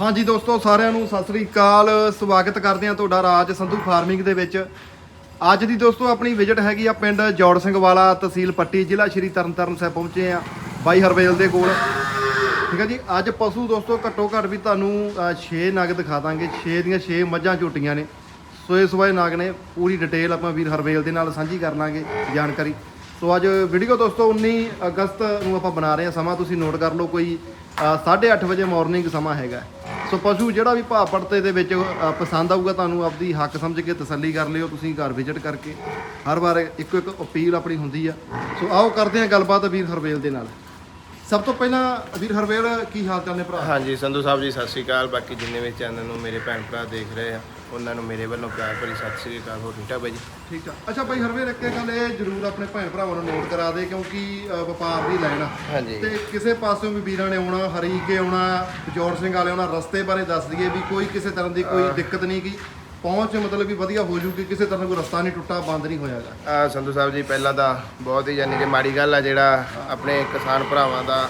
ਹਾਂਜੀ ਦੋਸਤੋ, ਸਾਰਿਆਂ ਨੂੰ ਸਤਿ ਸ੍ਰੀ ਅਕਾਲ। ਸਵਾਗਤ ਕਰਦੇ ਹਾਂ ਤੁਹਾਡਾ ਰਾਜ ਸੰਧੂ ਫਾਰਮਿੰਗ ਦੇ ਵਿੱਚ। ਅੱਜ ਦੀ ਦੋਸਤੋ, ਆਪਣੀ ਵਿਜ਼ਿਟ ਹੈਗੀ ਆ ਪਿੰਡ ਜੋੜ ਸਿੰਘ ਵਾਲਾ ਤਹਿਸੀਲ ਪੱਟੀ, ਜ਼ਿਲ੍ਹਾ ਸ਼੍ਰੀ ਤਰਨਤਾਰਨ ਸਾਹਿਬ ਪਹੁੰਚੇ ਆ ਬਾਈ ਹਰਵੇਲ ਦੇ ਕੋਲ। ਠੀਕ ਹੈ ਜੀ, ਅੱਜ ਪਸ਼ੂ ਦੋਸਤੋ ਘੱਟੋ ਘੱਟ ਵੀ ਤੁਹਾਨੂੰ 6 ਨਗ ਦਿਖਾ ਦਾਂਗੇ। 6 ਦੀਆਂ 6 ਮੱਝਾਂ ਝੋਟੀਆਂ ਨੇ। ਸੋਏ ਸੋਏ ਨਾਗ ਨੇ, ਪੂਰੀ ਡਿਟੇਲ ਆਪਾਂ ਵੀਰ ਹਰਵੇਲ ਦੇ ਨਾਲ ਸਾਂਝੀ ਕਰ ਲਾਂਗੇ ਜਾਣਕਾਰੀ। ਸੋ ਅੱਜ ਵੀਡੀਓ ਦੋਸਤੋ 19 ਅਗਸਤ ਨੂੰ ਆਪਾਂ ਬਣਾ ਰਹੇ ਹਾਂ ਸਮਾਂ। ਤੁਸੀਂ ਨੋਟ ਕਰ ਲਓ, ਕੋਈ 8:30 ਵਜੇ ਮਾਰਨਿੰਗ ਸਮਾਂ ਹੈਗਾ। ਸੋ ਪਸ਼ੂ ਜਿਹੜਾ ਵੀ ਭਾਅ ਪੜਤੇ ਦੇ ਵਿੱਚ ਅ, ਪਸੰਦ ਆਊਗਾ ਤੁਹਾਨੂੰ ਆਪਦੀ ਹੱਕ ਸਮਝ ਕੇ ਤਸੱਲੀ ਕਰ ਲਿਓ ਤੁਸੀਂ ਘਰ ਵਿਜ਼ਿਟ ਕਰਕੇ। ਹਰ ਵਾਰ ਇੱਕੋ ਇੱਕ ਅਪੀਲ ਆਪਣੀ ਹੁੰਦੀ ਆ। ਸੋ ਆਓ ਕਰਦੇ ਹਾਂ ਗੱਲਬਾਤ ਵੀਰ ਹਰਵੇਲ ਦੇ ਨਾਲ। ਸਭ ਤੋਂ ਪਹਿਲਾਂ ਵੀਰ ਹਰਵੇਲ ਕੀ ਹਾਲ ਚਾਲ ਨੇ ਭਰਾ? ਹਾਂਜੀ ਸੰਧੂ ਸਾਹਿਬ ਜੀ ਸਤਿ ਸ਼੍ਰੀ ਅਕਾਲ। ਬਾਕੀ ਜਿੰਨੇ ਵੀ ਚੈਨਲ ਨੂੰ ਮੇਰੇ ਭੈਣ ਭਰਾ ਦੇਖ ਰਹੇ ਆ ਉਹਨਾਂ ਨੂੰ ਮੇਰੇ ਵੱਲੋਂ ਪਿਆਰ ਭਰੀ ਸਤਿ ਸ਼੍ਰੀ ਅਕਾਲ ਹੋ ਠੀਕ ਆ ਬਾਈ ਜੀ? ਠੀਕ ਆ। ਅੱਛਾ ਭਾਈ ਹਰਵੇਲ ਇੱਕ ਗੱਲ ਇਹ ਜ਼ਰੂਰ ਆਪਣੇ ਭੈਣ ਭਰਾਵਾਂ ਨੂੰ ਨੋਟ ਕਰਾ ਦੇ ਕਿਉਂਕਿ ਅ, ਵਪਾਰ ਦੀ ਲਾਈਨ ਆ। ਹਾਂਜੀ। ਤੇ ਕਿਸੇ ਪਾਸਿਓਂ ਵੀ ਵੀਰਾਂ ਨੇ ਆਉਣਾ ਹਰੀਕੇ ਆਉਣਾ ਬਜੌਰ ਸਿੰਘ ਵਾਲੇ ਆਉਣਾ ਰਸਤੇ ਬਾਰੇ ਦੱਸ ਦਈਏ ਵੀ ਕੋਈ ਕਿਸੇ ਤਰ੍ਹਾਂ ਦੀ ਕੋਈ ਦਿੱਕਤ ਨਹੀਂ ਗੀ ਪਹੁੰਚ ਮਤਲਬ ਵੀ ਵਧੀਆ ਹੋ ਜੂਗੀ ਕਿਸੇ ਤਰ੍ਹਾਂ ਕੋਈ ਰਸਤਾ ਨਹੀਂ ਟੁੱਟਾ ਬੰਦ ਨਹੀਂ ਹੋਇਆਗਾ ਆ ਸੰਧੂ ਸਾਹਿਬ ਜੀ ਪਹਿਲਾਂ ਤਾਂ ਬਹੁਤ ਹੀ ਯਾਨੀ ਕਿ ਮਾੜੀ ਗੱਲ ਆ ਜਿਹੜਾ ਆਪਣੇ ਕਿਸਾਨ ਭਰਾਵਾਂ ਦਾ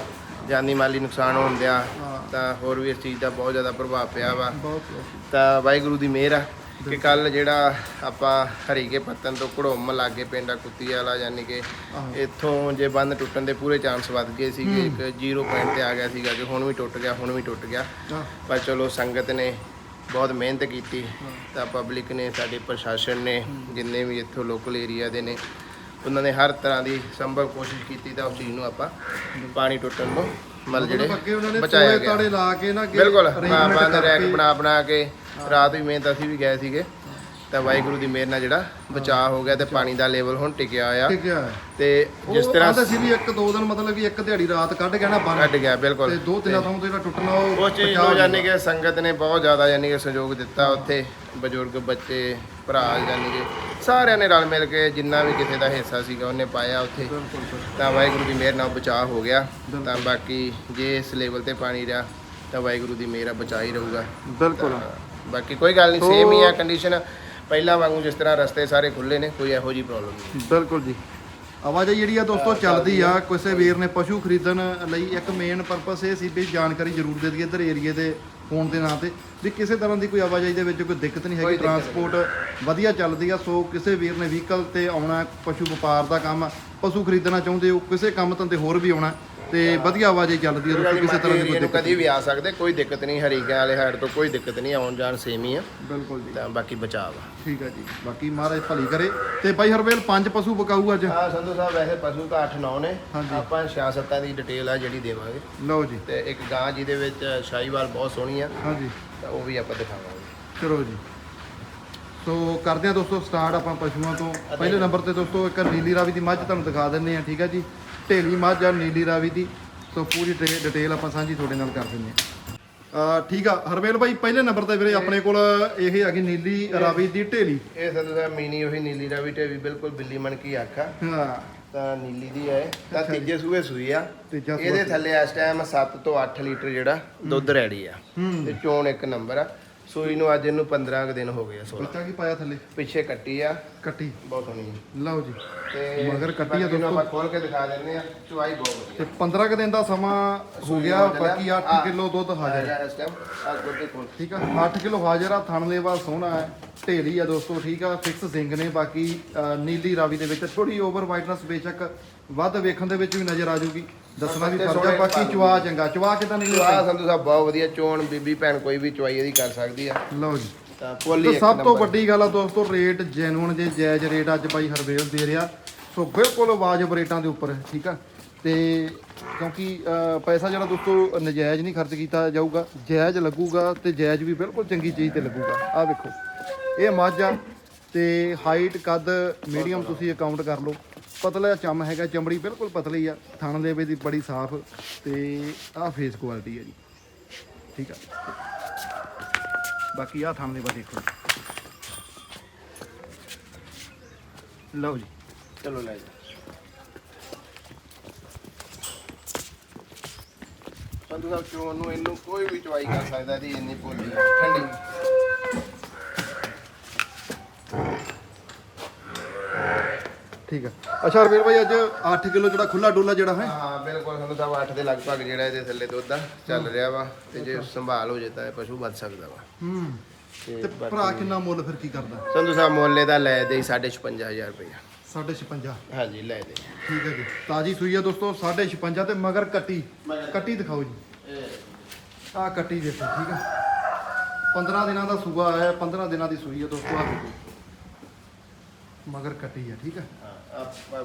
ਜਾਨੀ ਮਾਲੀ ਨੁਕਸਾਨ ਹੋਣ ਦਿਆ। ਤਾਂ ਹੋਰ ਵੀ ਇਸ ਚੀਜ਼ ਦਾ ਬਹੁਤ ਜ਼ਿਆਦਾ ਪ੍ਰਭਾਵ ਪਿਆ ਵਾ। ਤਾਂ ਵਾਹਿਗੁਰੂ ਦੀ ਮਿਹਰ ਆ ਕਿ ਕੱਲ ਜਿਹੜਾ ਆਪਾਂ ਹਰੀਕੇ ਪੱਤਨ ਤੋਂ ਘੜੋਮ ਲਾਗੇ ਪਿੰਡਾ ਕੁੱਤੀ ਵਾਲਾ ਯਾਨੀ ਕਿ। ਇੱਥੋਂ ਜੇ ਬੰਦ ਟੁੱਟਣ ਦੇ ਪੂਰੇ ਚਾਂਸ ਵੱਧ ਗਏ ਸੀਗੇ। ਇੱਕ 0 ਪੁਆਇੰਟ ਤੇ ਆ ਗਿਆ ਸੀਗਾ ਕਿ ਹੁਣ ਵੀ ਟੁੱਟ ਗਿਆ ਹੁਣ ਵੀ ਟੁੱਟ ਗਿਆ। ਪਰ ਚਲੋ ਸੰਗਤ ਨੇ ਬਹੁਤ ਮਿਹਨਤ ਕੀਤੀ। ਤਾਂ ਪਬਲਿਕ ਨੇ ਸਾਡੇ ਪ੍ਰਸ਼ਾਸਨ ਨੇ ਜਿੰਨੇ ਵੀ ਇੱਥੋਂ ਲੋਕਲ ਏਰੀਆ ਦੇ ਨੇ ਉਹਨਾਂ ਨੇ ਹਰ ਤਰ੍ਹਾਂ ਦੀ ਸੰਭਵ ਕੋਸ਼ਿਸ਼ ਕੀਤੀ ਤਾਂ ਉਸ ਚੀਜ਼ ਨੂੰ ਆਪਾਂ ਪਾਣੀ ਟੁੱਟਣ ਤੋਂ ਮਤਲਬ ਮਤਲਬ ਅੱਗੇ ਉਹਨਾਂ ਨੇ ਜਿਹੜੇ ਬਚਾਇਆ ਗਿਆ ਤਾੜੇ ਲਾ ਕੇ ਨਾ ਅੱਗੇ ਬਿਲਕੁਲ arrangement ਆਪਾਂ ਰੈਕ ਕਰਕੇ- ਬਣਾ ਬਣਾ ਕੇ ਰਾਤ ਵੀ ਮਿਹਨਤ ਅਸੀਂ ਵੀ ਗਏ ਸੀਗੇ। ਤਾਂ ਵਾਹਿਗੁਰੂ ਦੀ ਮਿਹਰ ਨਾਲ ਜਿਹੜਾ ਬਚਾਅ ਹੋ ਗਿਆ ਤੇ ਪਾਣੀ ਦਾ ਲੈਵਲ ਹੁਣ ਟਿਕਿਆ ਆ। ਠੀਕ ਹੈ ਤੇ ਜਿਸ ਤਰ੍ਹਾਂ ਸੀ ਵੀ ਇੱਕ ਦੋ ਦਿਨ ਮਤਲਬ ਵੀ ਇੱਕ ਦਿਹਾੜੀ ਰਾਤ ਕੱਢ ਗਿਆ ਨਾ ਬੰਨ। ਕੱਟ ਗਿਆ ਬਿਲਕੁਲ। ਤੇ ਦੋ ਤਿੰਨਾਂ ਥਾਂ ਤੋਂ ਜਿਹੜਾ ਟੁੱਟਣਾ ਉਹ ਉਹ ਚੀਜ਼ ਬਚਾਅ ਨੂੰ ਕਿ ਸੰਗਤ ਨੇ ਬਹੁਤ ਜ਼ਿਆਦਾ ਯਾਨੀ ਕਿ ਸਹਿਯੋਗ ਦਿੱਤਾ ਉੱਥੇ ਬਜ਼ੁਰਗ ਬੱਚੇ ਭਰਾ ਯਾਨੀ ਕਿ ਸਾਰਿਆਂ ਨੇ ਰਲ ਮਿਲ ਕੇ ਜਿੰਨਾ ਵੀ ਕਿਸੇ ਦਾ ਹਿੱਸਾ ਸੀਗਾ ਉਹਨੇ ਪਾਇਆ ਉੱਥੇ। ਬਿਲਕੁਲ। ਤਾਂ ਵਾਹਿਗੁਰੂ ਦੀ ਮਿਹਰ ਨਾਲ ਬਚਾਅ ਹੋ ਗਿਆ। ਤਾਂ ਬਾਕੀ ਜੇ ਇਸ ਲੈਵਲ ਤੇ ਪਾਣੀ ਰਿਹਾ ਤਾਂ ਵਾਹਿਗੁਰੂ ਦੀ ਮਿਹਰ ਆ ਬਚਾ ਹੀ ਰਹੂਗਾ। ਬਿਲਕੁਲ। ਤਾਂ ਬਾਕੀ ਕੋਈ ਗੱਲ ਨਹੀਂ ਸੇਮ ਹੀ ਆ ਕੰਡੀਸ਼ਨ ਪਹਿਲਾਂ ਵਾਂਗੂ ਜਿਸ ਤਰ੍ਹਾਂ ਰਸਤੇ ਸਾਰੇ ਖੁੱਲੇ ਨੇ ਕੋਈ ਇਹੋ ਜੀ ਪ੍ਰੋਬਲਮ ਨਹੀਂ। ਬਿਲਕੁਲ ਜੀ। ਆਵਾਜਾਈ ਜਿਹੜੀ ਆ ਦੋਸਤੋ ਚੱਲਦੀ ਆ ਕਿਸੇ ਵੀਰ ਨੇ ਪਸ਼ੂ ਖਰੀਦਣ ਲਈ ਇੱਕ ਮੇਨ ਪਰਪਸ ਇਹ ਸੀ ਵੀ ਜਾਣਕਾਰੀ ਜ਼ਰੂਰ ਦੇ ਦਈਏ ਇੱਧਰ ਏਰੀਏ ਦੇ ਹੋਣ ਦੇ ਨਾਂ ਤੇ ਵੀ ਕਿਸੇ ਤਰ੍ਹਾਂ ਦੀ ਕੋਈ ਆਵਾਜਾਈ ਦੇ ਵਿੱਚ ਕੋਈ ਦਿੱਕਤ ਨਹੀਂ ਹੈਗੀ। ਟਰਾਂਸਪੋਰਟ ਵਧੀਆ ਚੱਲਦੀ ਆ ਸੋ ਕਿਸੇ ਵੀਰ ਨੇ ਵਹੀਕਲ ਤੇ ਆਉਣਾ ਪਸ਼ੂ ਵਪਾਰ ਦਾ ਕੰਮ ਪਸ਼ੂ ਖਰੀਦਣਾ ਚਾਹੁੰਦੇ ਹੋ ਕਿਸੇ ਕੰਮ ਧੰਦੇ ਹੋਰ ਵੀ ਆਉਣਾ ਤੇ ਵਧੀਆ ਆਵਾਜਾਈ ਚੱਲਦੀ ਆ ਦੋਸਤੋ ਕਿਸੇ ਤਰ੍ਹਾਂ ਦੀ ਕੋਈ ਦਿੱਕਤ ਕਦੀ ਵੀ ਆ ਸਕਦੇ ਕੋਈ ਦਿੱਕਤ ਨਹੀਂ ਹਰੀਕੇ ਵਾਲੇ ਹੈਡ ਤੋਂ ਕੋਈ ਦਿੱਕਤ ਨਹੀਂ ਆਉਣ ਜਾਣ ਸੇਮ ਹੀ ਆ। ਬਿਲਕੁਲ ਜੀ। ਤਾਂ ਬਾਕੀ ਬਚਾਅ ਵਾ। ਠੀਕ ਹੈ ਜੀ ਬਾਕੀ ਮਹਾਰਾਜ ਭਲੀ ਕਰੇ। ਤੇ ਬਾਈ ਹਰਵੇਲ ਪੰਜ ਪਸ਼ੂ ਬਕਾਊ ਅੱਜ? ਹਾਂ ਸੰਧੂ ਸਾਹਿਬ ਵੈਸੇ ਪਸ਼ੂ ਤਾਂ 8-9 ਨੇ ਹਾਂਜੀ। ਆਪਾਂ 6-7 ਦੀ ਡਿਟੇਲ ਆ ਜਿਹੜੀ ਦੇਵਾਂਗੇ। ਲਓ ਜੀ। ਤੇ ਇੱਕ ਗਾਂ ਜਿਹਦੇ ਵਿੱਚ ਸ਼ਾਹੀਵਾਲ ਬਹੁਤ ਸੋਹਣੀ ਆ। ਹਾਂਜੀ। ਤਾਂ ਉਹ ਵੀ ਆਪਾਂ ਦਿਖਾਵਾਂਗੇ। ਚਲੋ ਜੀ। ਸੋ ਕਰਦੇ ਹਾਂ ਦੋਸਤੋ ਸਟਾਰਟ ਆਪਾਂ ਪਸ਼ੂਆਂ ਤੋਂ। ਪਹਿਲੇ ਨੰਬਰ ਤੇ ਦੋਸਤੋ ਇੱਕ ਨੀਲੀ ਰਾਵੀ ਦੀ ਮੱਝ ਤੁਹਾਨੂੰ ਦਿਖਾ ਦਿੰਨੇ ਆ ਠੀਕ ਹੈ ਜੀ। ਢੇਲੀ ਮੱਝ ਆ ਨੀਲੀ ਰਾਵੀ ਦੀ। ਸੋ ਪੂਰੀ ਡਿਟੇਲ ਆਪਾਂ ਸਾਂਝੀ ਤੁਹਾਡੇ ਨਾਲ ਕਰ ਦਿੰਨੇ ਆ ਠੀਕ ਆ ਹਰਵੇਲ ਭਾਈ ਪਹਿਲੇ ਨੰਬਰ ਤੇ ਵੀਰੇ ਆਪਣੇ ਕੋਲ ਇਹ ਹੈਗੀ ਨੀਲੀ ਰਾਵੀ ਦੀ ਢੇਲੀ। ਇਹ ਸੰਧੂ ਸਾਹਿਬ ਮੀਨੀ ਉਹੀ ਨੀਲੀ ਰਾਵੀ ਤੇ ਵੀ ਬਿਲਕੁਲ ਬਿੱਲੀ ਮਣ ਕੀ ਆਖਾ ਹਾਂ। ਤਾਂ ਨੀਲੀ ਦੀ ਹੈ। ਤਾਂ ਤੀਜੇ ਸੂਏ ਸੂਈ ਆ। ਇਹਦੇ ਥੱਲੇ ਇਸ ਟਾਈਮ 7 ਤੋਂ 8 ਲੀਟਰ ਜਿਹੜਾ ਦੁੱਧ ਰੈਡੀ ਆ। ਤੇ ਚੋਣ ਇੱਕ ਨੰਬਰ ਆ। ਸੂਈ ਨੂੰ ਅੱਜ ਇਹਨੂੰ 15 ਕੁ ਦਿਨ ਹੋ ਗਏ ਆ 16 ਬੱਚਾ ਕੀ ਪਾਇਆ ਥੱਲੇ? ਪਿੱਛੇ ਕੱਟੀ ਆ। ਕੱਟੀ। ਬਹੁਤ ਸੋਹਣੀ। ਲਓ ਜੀ। ਤੇ ਮਗਰ ਕੱਟੀ ਆ ਬਾਕੀ ਦੋਸਤੋ। ਆਪਾਂ ਖੋਲ ਕੇ ਦਿਖਾ ਦਿੰਦੇ ਆ। ਚੁਆਈ ਬਹੁਤ ਤੇ ਵਧੀਆ 15 ਕੁ ਦਿਨ ਦਾ ਸਮਾਂ ਹੋ ਗਿਆ ਬਾਕੀ 8 ਕਿਲੋ ਦੁੱਧ ਹਾਜ਼ਰ ਹੈ। ਆ ਇਸ ਟਾਈਮ ਆ ਗੋਡੇ ਖੋਲ ਠੀਕ ਆ? 8 ਕਿਲੋ ਹਾਜ਼ਰ ਆ ਥਣ ਲੇਵਾ ਸੋਹਣਾ ਹੈ। ਢੇਲੀ ਆ ਦੋਸਤੋ ਠੀਕ ਆ? ਫਿਕਸ ਸਿੰਗ ਨੇ। ਬਾਕੀ ਅ, ਨੀਲੀ ਰਾਵੀ ਦੇ ਵਿੱਚ ਥੋੜੀ ਓਵਰ ਵਾਈਟਨੈਸ ਬੇਸ਼ੱਕ ਵੱਧ ਵੇਖਣ ਦੇ ਵਿੱਚ ਵੀ ਨਜ਼ਰ ਆ ਜੂਗੀ ਦੱਸਣਾ ਵੀ ਫਰਜ਼ ਆ ਬਾਕੀ ਚਵਾ ਚੰਗਾ ਚਵਾ ਕਿਦਾਂ ਨਿਕਲਿਆ ਆ ਸੰਧੂ ਸਾਹਿਬ ਬਹੁਤ ਵਧੀਆ ਚੋਣ ਬੀਬੀ ਭੈਣ ਕੋਈ ਵੀ ਚੁਆਈ ਇਹਦੀ ਕਰ ਸਕਦੀ ਆ। ਲਓ ਜੀ। ਤਾਂ ਪੋਲੀ ਇੱਕ ਸਭ ਤੋਂ। ਵੱਡੀ ਗੱਲ ਆ ਦੋਸਤੋ ਰੇਟ ਜੈਨੂਨ ਜੇ ਜਾਇਜ਼ ਰੇਟ ਅੱਜ ਬਾਈ ਹਰਵੇਲ ਦੇ ਰਿਹਾ। ਸੋ ਬਿਲਕੁਲ ਵਾਜਬ ਰੇਟਾਂ ਦੇ ਉੱਪਰ ਠੀਕ ਆ? ਤੇ ਕਿਉਂਕਿ ਪੈਸਾ ਜਿਹੜਾ ਦੋਸਤੋ ਨਜਾਇਜ਼ ਨਹੀਂ ਖਰਚ ਕੀਤਾ ਜਾਊਗਾ ਜਾਇਜ਼ ਲੱਗੂਗਾ ਤੇ ਜਾਇਜ਼ ਵੀ ਬਿਲਕੁਲ ਚੰਗੀ ਚੀਜ਼ ਤੇ ਲੱਗੂਗਾ। ਆ ਵੇਖੋ ਇਹ ਮੱਝ ਆ ਤੇ ਹਾਈਟ ਕੱਦ ਮੀਡੀਅਮ ਤੁਸੀਂ ਅਕਾਊਂਟ ਕਰ ਲਓ। ਪਤਲਾ ਚਮ ਹੈਗਾ, ਚਮੜੀ ਬਿਲਕੁਲ ਪਤਲੀ ਆ। ਥਣ ਲੇਵੇ ਦੀ ਬੜੀ ਸਾਫ਼ ਤੇ ਆਹ ਫੇਸ ਕੁਆਲਿਟੀ ਹੈ ਜੀ। ਠੀਕ ਆ। ਬਾਕੀ ਆਹ ਥਣ ਲੇਵਾ ਦੇਖੋ। ਲਓ ਜੀ। ਚਲੋ ਲੈ ਜੀ। ਸੰਧੂ ਸਾਹਿਬ, ਚੋਣ ਨੂੰ ਇਹਨੂੰ ਕੋਈ ਵੀ ਚੁਆਈ ਕਰ ਸਕਦਾ ਜੀ, ਇੰਨੀ ਪੋਲੀ ਠੰਡੀ। ਠੀਕ ਹੈ ਅੱਛਾ ਰਵੀਰ ਭਾਈ ਅੱਜ 8 ਕਿਲੋ ਜਿਹੜਾ ਖੁੱਲਾ ਡੋਲਾ ਜਿਹੜਾ ਹੈ। ਹਾਂ ਬਿਲਕੁਲ ਸੰਧੂ ਸਾਹਿਬ 8 ਦੇ ਲਗਭਗ ਜਿਹੜਾ ਇਹਦੇ ਥੱਲੇ ਦੁੱਧ ਆ ਚੱਲ ਰਿਹਾ ਵਾ ਤੇ ਜੇ ਸੰਭਾਲ ਹੋ ਜੇ ਤਾਂ ਇਹ ਪਸ਼ੂ ਵੱਧ ਸਕਦਾ ਵਾ। ਹੂੰ। ਤੇ ਤੇ ਭਰਾ ਕਿੰਨਾ ਮੁੱਲ ਫਿਰ ਕੀ ਕਰਦਾ? ਸੰਧੂ ਸਾਹਿਬ ਮੁੱਲੇ ਦਾ ਲੈ ਦੇ 5.5000 ਰੁਪਏ। 56 ਹਾਂਜੀ ਲੈ ਦੇ। ਠੀਕ ਹੈ ਜੀ। ਤਾਜੀ ਸੂਈ ਆ ਦੋਸਤੋ 56 ਤੇ ਮਗਰ ਕੱਟੀ। ਕੱਟੀ। ਦਿਖਾਓ ਜੀ। ਆਹ ਕੱਟੀ ਦੇਖੋ ਠੀਕ ਹੈ 15 ਦਿਨਾਂ ਦਾ ਸੂਆ ਹੈ 15 ਦਿਨਾਂ ਦੀ ਸੂਈ ਹੈ ਦੋਸਤੋ ਆ ਦੇਖੋ। ਮਗਰ ਕੱਟੀ ਹੈ ਠੀਕ ਹੈ।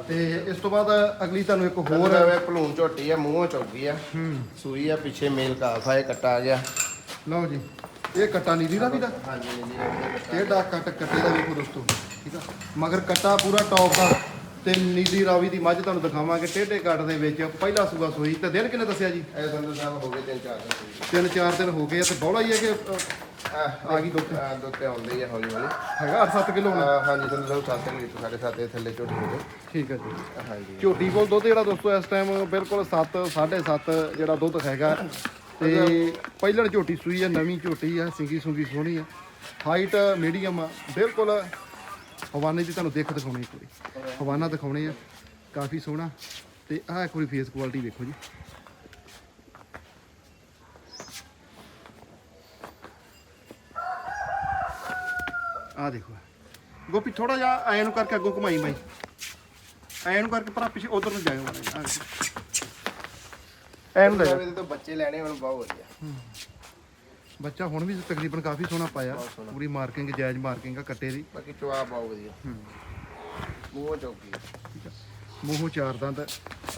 ਤੇ ਇਸ ਤੋਂ ਬਾਅਦ ਅਗਲੀ ਤੁਹਾਨੂੰ ਇੱਕ ਹੋਰ ਹੋਰ ਹੈ ਭਲੂਣ ਝੋਟੀ ਆ ਮੂੰਹੋਂ ਚੌਗੀ ਆ। ਹੂੰ। ਸੂਈ ਆ ਪਿੱਛੇ ਮੇਲ ਕਾਫ ਆ ਇਹ ਕੱਟਾ ਆ ਗਿਆ ਲਓ ਜੀ ਇਹ ਕੱਟਾ ਨੀਲੀ ਦਾ ਵੀ ਦਾ? ਹਾਂਜੀ ਜੀ ਕਿਹੜਾ ਕੱਟ ਕੱਟੇ ਦਾ ਵੇਖੋ ਦੋਸਤੋ ਠੀਕ ਆ? ਮਗਰ ਕੱਟਾ ਪੂਰਾ ਟੌਪ ਦਾ ਤੇ ਨੀਲੀ ਰਾਵੀ ਦੀ ਮੱਝ ਤੁਹਾਨੂੰ ਦਿਖਾਵਾਂਗੇ ਟੇਢੇ ਕੱਟ ਦੇ ਵਿੱਚ ਪਹਿਲਾ ਸੂਆ ਸੂਈ। ਤੇ ਦਿਨ ਕਿੰਨੇ ਦੱਸਿਆ ਜੀ? ਇਹ ਸੰਧੂ ਸਾਹਿਬ ਹੋ ਗਏ ਤਿੰਨ ਚਾਰ ਦਿਨ ਸੂਈ ਤਿੰਨ ਚਾਰ ਦਿਨ ਹੋ ਗਏ ਆ ਤੇ ਬੌਲਾ ਹੀ ਹੈ ਕਿ ਅ, ਆ ਗਈ ਦੁੱਧ। ਦੁੱਧ ਤੇ ਆਉਂਦੇ ਹੀ ਆ ਹੌਲੀ ਹੌਲੀ। ਹੈਗਾ 8-7 ਕਿਲੋ ਹੋਣਾ? ਹਾਂਜੀ ਸੰਧੂ ਸਾਹਿਬ 7 ਲੀਟਰ ਸਾਢੇ ਸੱਤ ਦੇ ਥੱਲੇ ਝੋਟੀ ਹੋ ਗਏ ਠੀਕ ਹੈ ਜੀ। ਹਾਂਜੀ। ਝੋਟੀ ਕੋਲ ਦੁੱਧ ਜਿਹੜਾ ਦੋਸਤੋ ਇਸ ਟਾਈਮ ਬਿਲਕੁਲ 7 7.5 ਜਿਹੜਾ ਦੁੱਧ ਹੈਗਾ। ਤੇ ਪਹਿਲਣ ਝੋਟੀ ਸੂਈ ਹੈ ਨਵੀਂ ਝੋਟੀ ਆ ਸਿੰਗੀ ਸੁੰਗੀ ਸੋਹਣੀ ਆ। ਹਾਈਟ ਮੀਡੀਅਮ ਆ। ਬਿਲਕੁਲ ਹਵਾਨੇ ਦੀ ਤੁਹਾਨੂੰ ਦੇਖ ਦਿਖਾਉਣੀ ਵਾਰੀ ਹਵਾਨਾ ਦਿਖਾਉਣੇ ਆ। ਕਾਫੀ ਸੋਹਣਾ। ਤੇ ਆਹ ਇੱਕ ਵਾਰੀ ਫੇਸ ਕੁਆਲਿਟੀ ਵੇਖੋ ਜੀ। ਆਹ ਦੇਖੋ ਗੋਪੀ ਥੋੜਾ ਜਿਹਾ ਐਂ ਨੂੰ ਕਰਕੇ ਅੱਗੋਂ ਘੁਮਾਈ ਮਾਈ ਐਂ ਨੂੰ ਕਰਕੇ ਭਰਾ ਪਿੱਛੇ ਉਧਰ ਨੂੰ ਜਾਇਓ ਮਾੜਾ ਜਿਹਾ। ਐਂ ਨੂੰ ਲੈ ਜਾ ਇਹਦੇ ਤੋਂ ਬੱਚੇ ਲੈਣੇ ਹੁਣ ਬਹੁਤ ਵਧੀਆ। ਬੱਚਾ ਹੁਣ ਵੀ ਤਕਰੀਬਨ ਕਾਫੀ ਸੋਹਣਾ ਪਾਇਆ। ਪੂਰੀ ਮਾਰਕਿੰਗ ਜਾਇਜ਼ ਮਾਰਕਿੰਗ ਆ ਕੱਟੇ ਦੀ। ਬਾਕੀ ਚਵਾ ਬਹੁਤ ਵਧੀਆ। ਮੂੰਹੋਂ ਚੌਕੀ ਮੂੰਹੋਂ ਚਾਰ ਦੰਦ।